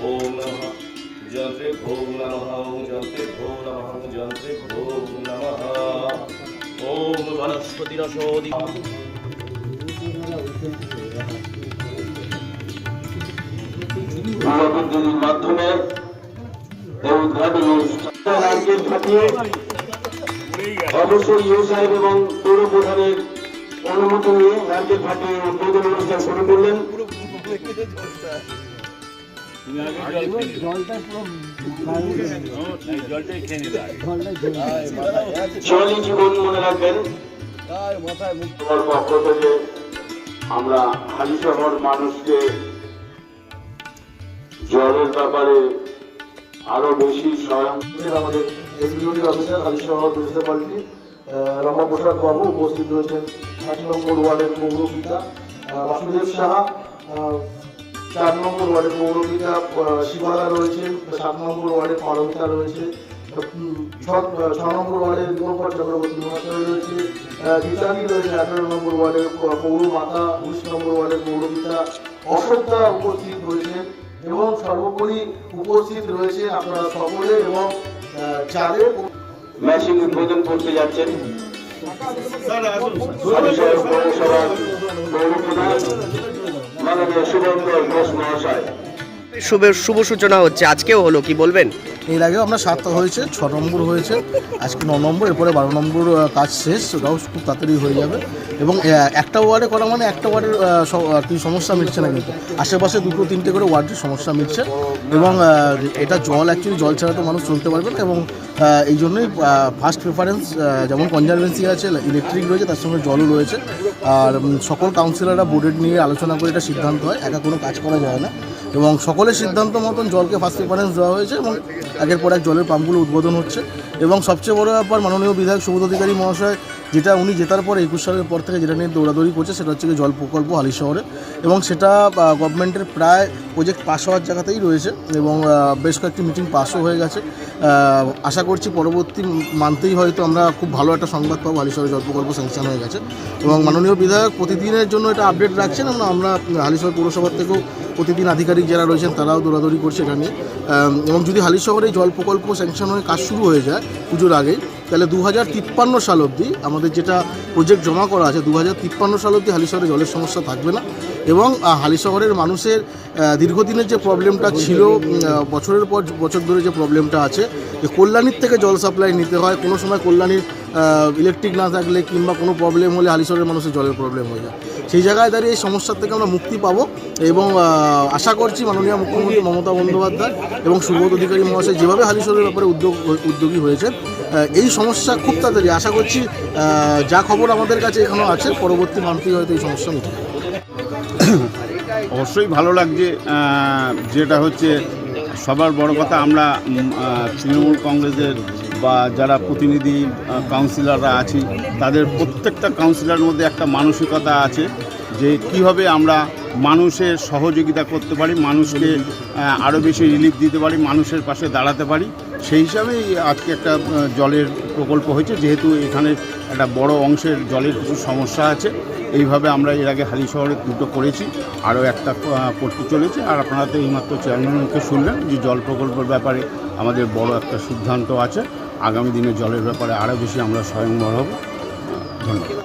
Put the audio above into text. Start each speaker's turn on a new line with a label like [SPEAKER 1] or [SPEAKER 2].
[SPEAKER 1] ओम नमः जंत्रे भोग नमः ओम जंत्रे भोग नमः ओम जंत्रे भोग नमः ओम वनस्पति रसोदि
[SPEAKER 2] বিদ্যুৎ মাধ্যমে এই উদ্ঘাটনী নারকেল ফাটিয়ে অবশ্যই ইউ সাহেব এবং পৌর প্রধানের অনুমতি নিয়ে নারকেল ফাটিয়ে উদ্বোধন অনুষ্ঠান শুরু করলেন। জলই জীবন মনে রাখবেন তোমার পক্ষ থেকে আমরা হালি শহর মানুষকে জলের ব্যাপারে আরও বেশি স্বয়ং
[SPEAKER 3] আমাদের এক্সিকিউটিভ অফিসার হালি শহর মিউনিসিপ্যালিটি রমা প্রসাদ বাবু উপস্থিত রয়েছেন। এক নম্বর ওয়ার্ডের পৌরপিতা বাসুদেব সাহা চার নম্বর ওয়ার্ডের পৌরপিতা শিবালা রয়েছেন, সাত নম্বর ওয়ার্ডের পারমিতা রয়েছে, ছ- নম্বর ওয়ার্ডের দীপঙ্কর চক্রবর্তী মহাশয় রয়েছে গীতালি রয়েছে আঠারো নম্বর ওয়ার্ডের প- পৌর মাতা উনিশ নম্বর ওয়ার্ডের পৌরপিতা অশোকদা উপস্থিত রয়েছেন এবং সর্বোপরি উপস্থিত রয়েছে আপনারা সকলে এবং চাঁদের
[SPEAKER 2] মেশিন উদ্বোধন করতে যাচ্ছেন। পৌরসভার মাননীয় শুভঙ্কর ঘোষ মহাশয়।
[SPEAKER 4] শুভ শুভ সূচনা হচ্ছে। আজকেও হলো, কি বলবেন?
[SPEAKER 3] এর আগেও আমরা সাতটা হয়েছে, ছ নম্বর হয়েছে, আজকে ন নম্বর, এরপরে বারো নম্বর কাজ শেষ, সেটাও খুব তাড়াতাড়ি হয়ে যাবে। এবং একটা ওয়ার্ডে করা মানে একটা ওয়ার্ডের কি সমস্যা মিটছে না কিন্তু। আশেপাশে দুটো তিনটে করে ওয়ার্ডের সমস্যা মিটছে এবং এটা জল অ্যাকচুয়ালি জল ছাড়া তো মানুষ চলতে পারবে না এবং এই জন্যই ফার্স্ট প্রেফারেন্স যেমন কনজারভেন্সি আছে ইলেকট্রিক রয়েছে, তার সঙ্গে জলও রয়েছে। আর সকল কাউন্সিলররা বোর্ডের নিয়ে আলোচনা করে এটা সিদ্ধান্ত হয়, একা কোনো কাজ করা যায় না। এবং সকলের সিদ্ধান্ত মতন জলকে ফার্স্ট প্রেফারেন্স দেওয়া হয়েছে এবং একের পর এক জলের পাম্পগুলো উদ্বোধন হচ্ছে। এবং সবচেয়ে বড় ব্যাপার মাননীয় বিধায়ক সুবোধ অধিকারী মহাশয়, যেটা উনি জেতার পর একুশ সালের পর থেকে যেটা নিয়ে দৌড়াদৌড়ি করছে, সেটা হচ্ছে জল প্রকল্প হালি শহরে। এবং সেটা গভর্নমেন্টের প্রায় প্রজেক্ট পাস হওয়ার জায়গাতেই রয়েছে এবং বেশ কয়েকটি মিটিং পাসও হয়ে গেছে। আশা করছি পরবর্তী মানতেই হয়তো আমরা খুব ভালো একটা সংবাদ পাবো, হালি শহরে জল প্রকল্প স্যাংশন হয়ে গেছে। এবং মাননীয় বিধায়ক প্রতিদিনের জন্য এটা আপডেট রাখছেন, আমরা হালিশহর পৌরসভার থেকেও প্রতিদিন আধিকারিক যারা রয়েছেন তারাও দৌড়াদৌড়ি করছে এখানে এবং যদি হালিশহরে জল প্রকল্প স্যাংশন হয়ে কাজ শুরু হয়ে যায় পুজোর আগেই, তাহলে দু হাজার তিপ্পান্ন সাল অবধি আমাদের যেটা প্রজেক্ট জমা করা আছে দু হাজার তিপ্পান্ন সাল অবধি হালিশহরে জলের সমস্যা থাকবে না। এবং হালিশহরের মানুষের দীর্ঘদিনের যে প্রবলেমটা ছিল বছরের পর বছর ধরে যে প্রবলেমটা আছে, যে কল্যাণীর থেকে জল সাপ্লাই নিতে হয়, কোনো সময় কল্যাণীর ইলেকট্রিক না থাকলে কিংবা কোনো প্রবলেম হলে হালিশহরের মানুষের জলের প্রবলেম হয়ে যায়। সেই জায়গায় দাঁড়িয়ে এই সমস্যার থেকে আমরা মুক্তি পাবো এবং আশা করছি মাননীয় মুখ্যমন্ত্রী মমতা বন্দ্যোপাধ্যায় এবং সুবোধ অধিকারী মহাশয় যেভাবে হালিশহরের ব্যাপারে উদ্যোগ উদ্যোগী হয়েছেন আহ, এই সমস্যা খুব তাড়াতাড়ি আশা করছি যা খবর আমাদের কাছে এখনও আছে পরবর্তী মান্থেই হয়তো এই সমস্যা মিটে
[SPEAKER 5] অবশ্যই ভালো লাগছে যেটা হচ্ছে সবার বড় কথা আমরা তৃণমূল কংগ্রেসের বা যারা প্রতিনিধি কাউন্সিলররা আছি, তাদের প্রত্যেকটা কাউন্সিলরের মধ্যে একটা মানসিকতা আছে যে কীভাবে আমরা মানুষের সহযোগিতা করতে পারি, মানুষকে আরও বেশি রিলিফ দিতে পারি, মানুষের পাশে দাঁড়াতে পারি। সেই হিসাবেই আজকে একটা জলের প্রকল্প হয়েছে, যেহেতু এখানে একটা বড় অংশের জলের কিছু সমস্যা আছে। এইভাবে আমরা এর আগে হালি শহরে দুটো করেছি আরও একটা করতে চলেছে। আর আপনারা তো এইমাত্র চেয়ারম্যানকে শুনলেন যে জল প্রকল্পের ব্যাপারে আমাদের বড় একটা সিদ্ধান্ত আছে। আগামী দিনে জলের ব্যাপারে আরও বেশি আমরা স্বয়ংবর হব। ধন্যবাদ।